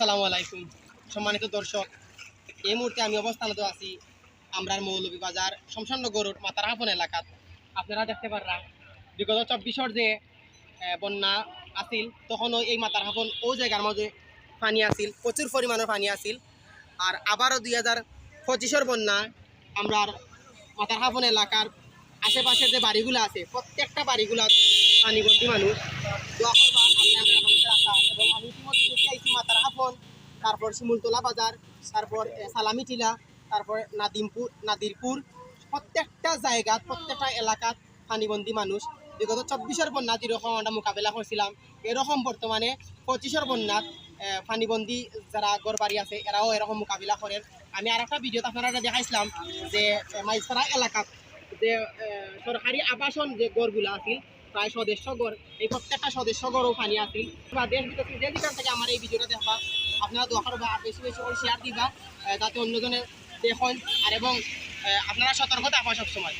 আসসালামু আলাইকুম। সম্মানিত দর্শক, এই মুহূর্তে আমি অবস্থানত আছি আমরার মৌলভীবাজার শমশাননগর মাতারাহাপন এলাকাত। আপনারা দেখতে পাররা, বিগত চব্বিশর যে বন্যা আছিল, তখনও এই মাতারহাপন ও জায়গার মধ্যে পানি আছিল, প্রচুর পরিমাণের পানি আছিল। আর আবারও দুই হাজার পঁচিশের বন্যা আমরা মাতারহাপন এলাকার আশেপাশের যে বাড়িগুলো আছে, প্রত্যেকটা বাড়িগুলা পানিবন্দী মানুষ করবা আল্লাহ আমাদের রাখা এবং আমি ইতিমধ্যে দেখতে আইছি মাতার হাফন তারপর শিমুলতলা বাজার, তারপর সালামি টিলা তারপর নাদিমপুর, নাদিরপুর, প্রত্যেকটা জায়গাত, প্রত্যেকটা এলাকাত পানিবন্দী মানুষ। বিগত চব্বিশের বন্যা যেরকম আমরা মোকাবেলা করছিলাম। এরকম বর্তমানে পঁচিশের বন্যাত পানিবন্দী যারা গড়বাড়ি আছে, এরাও এরকম মোকাবিলা করেন আমি আর একটা ভিডিওতে আপনারা দেখাইছিলাম যে মাইসরা এলাকাত যে সরকারি আবাসন যে গড়গুলা আছিল প্রায় সদস্য গড় এই প্রত্যেকটা সদস্য গড়ও পানি বা দেশ বিদেশে যে যেখান থেকে আমার এই ভিডিওটা দেখা আপনারা দোয়া করবা আর বেশি বেশি করে শেয়ার দিবা যাতে অন্যজনে দেখুন আর এবং আপনারা সতর্ক থাকবা সবসময়।